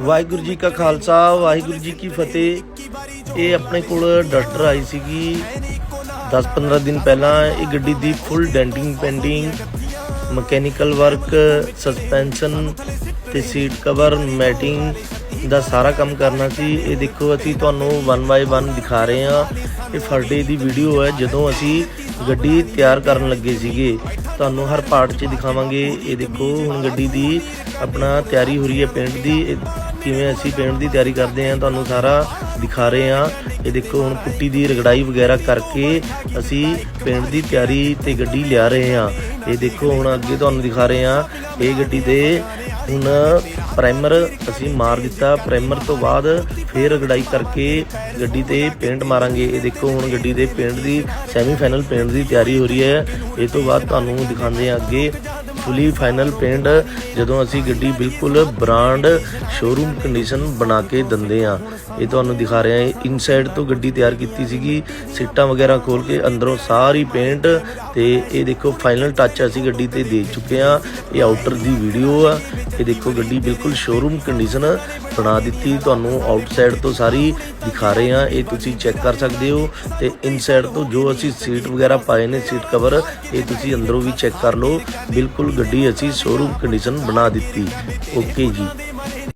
ਵਾਹਿਗੁਰੂ ਜੀ ਕਾ ਖਾਲਸਾ, ਵਾਹਿਗੁਰੂ ਜੀ ਕੀ ਫਤਿਹ। ਇਹ ਆਪਣੇ ਕੋਲ ਡਸਟਰ ਆਈ ਸੀਗੀ। 10-15 ਦਿਨ ਪਹਿਲਾਂ ਇਹ ਗੱਡੀ ਦੀ full denting painting mechanical work suspension ਤੇ ਸੀਟ ਕਵਰ ਮੈਟਿੰਗ ਦਾ ਸਾਰਾ ਕੰਮ ਕਰਨਾ ਸੀ। ਇਹ ਦੇਖੋ, ਅਸੀਂ ਤੁਹਾਨੂੰ 1 ਬਾਈ 1 ਦਿਖਾ ਰਹੇ ਹਾਂ। ਇਹ ਫਸਟ ਡੇ ਦੀ ਵੀਡੀਓ ਹੈ, ਜਦੋਂ ਅਸੀਂ ਗੱਡੀ ਤਿਆਰ ਕਰਨ ਲੱਗੇ ਸੀਗੇ, ਤੁਹਾਨੂੰ ਹਰ ਪਾਰਟ 'ਚ ਦਿਖਾਵਾਂਗੇ। ਇਹ ਦੇਖੋ, ਹੁਣ ਗੱਡੀ ਦੀ ਆਪਣਾ ਤਿਆਰੀ ਹੋ ਰਹੀ ਹੈ ਪੇਂਟ ਦੀ। ਇਹ ਕਿਵੇਂ ਅਸੀਂ ਪੇਂਟ ਦੀ ਤਿਆਰੀ ਕਰਦੇ ਹਾਂ, ਤੁਹਾਨੂੰ ਸਾਰਾ ਦਿਖਾ ਰਹੇ ਹਾਂ। ਇਹ ਦੇਖੋ, ਹੁਣ ਪੁੱਟੀ ਦੀ ਰਗੜਾਈ ਵਗੈਰਾ ਕਰਕੇ ਅਸੀਂ ਪੇਂਟ ਦੀ ਤਿਆਰੀ ਤੇ ਗੱਡੀ ਲਿਆ ਰਹੇ ਹਾਂ। ਇਹ ਦੇਖੋ, ਹੁਣ ਅੱਗੇ ਤੁਹਾਨੂੰ ਦਿਖਾ ਰਹੇ ਹਾਂ। ਇਹ ਗੱਡੀ ਦੇ ਹੁਣ ਪ੍ਰਾਈਮਰ ਅਸੀਂ ਮਾਰ ਦਿੱਤਾ। ਪ੍ਰਾਈਮਰ ਤੋਂ ਬਾਅਦ ਫੇਰ ਰਗੜਾਈ ਕਰਕੇ ਗੱਡੀ ਤੇ ਪੇਂਟ ਮਾਰਾਂਗੇ। ਇਹ ਦੇਖੋ, ਹੁਣ ਗੱਡੀ ਦੇ ਪੇਂਟ ਦੀ ਸੈਮੀ ਫਾਈਨਲ ਪੇਂਟ ਦੀ ਤਿਆਰੀ ਹੋ ਰਹੀ ਹੈ। ਇਹ ਤੋਂ ਬਾਅਦ ਤੁਹਾਨੂੰ ਦਿਖਾਉਂਦੇ ਹਾਂ ਅੱਗੇ ਫੁੱਲੀ ਫਾਈਨਲ ਪੇਂਟ, ਜਦੋਂ ਅਸੀਂ ਗੱਡੀ ਬਿਲਕੁਲ ਬ੍ਰਾਂਡ ਸ਼ੋਰੂਮ ਕੰਡੀਸ਼ਨ ਬਣਾ ਕੇ ਦਿੰਦੇ ਆ ਇਹ ਤੁਹਾਨੂੰ ਦਿਖਾ ਰਹੇ ਹਾਂ। ਇਨਸਾਈਡ ਤੋਂ ਗੱਡੀ ਤਿਆਰ ਕੀਤੀ ਸੀਗੀ। ਸੀਟਾਂ ਵਗੈਰਾ ਖੋਲ ਕੇ ਅੰਦਰੋਂ ਸਾਰੀ ਪੇਂਟ ਤੇ ਇਹ ਦੇਖੋ ਫਾਈਨਲ ਟੱਚ ਅਸੀਂ ਗੱਡੀ ਤੇ ਦੇ ਚੁੱਕੇ ਆ ਇਹ ਆਊਟਰ ਦੀ ਵੀਡੀਓ ਆ। ਇਹ ਦੇਖੋ ਗੱਡੀ ਬਿਲਕੁਲ ਸ਼ੋਰੂਮ ਕੰਡੀਸ਼ਨ ਬਣਾ ਦਿੱਤੀ, ਤੁਹਾਨੂੰ ਆਊਟਸਾਈਡ ਤੋਂ ਸਾਰੀ ਦਿਖਾ ਰਹੇ ਹਾਂ। ਇਹ ਤੁਸੀਂ ਚੈੱਕ ਕਰ ਸਕਦੇ ਹੋ ਤੇ ਇਨਸਾਈਡ ਤੋਂ ਜੋ ਅਸੀਂ ਸੀਟ ਵਗੈਰਾ ਪਾਏ ਨੇ ਸੀਟ ਕਵਰ ਇਹ ਤੁਸੀਂ ਅੰਦਰੋਂ ਵੀ ਚੈੱਕ ਕਰ ਲਓ। ਬਿਲਕੁਲ ਗੱਡੀ ਅਸੀਂ ਸ਼ੋਰੂਮ ਕੰਡੀਸ਼ਨ ਬਣਾ ਦਿੱਤੀ। ਓਕੇ ਜੀ।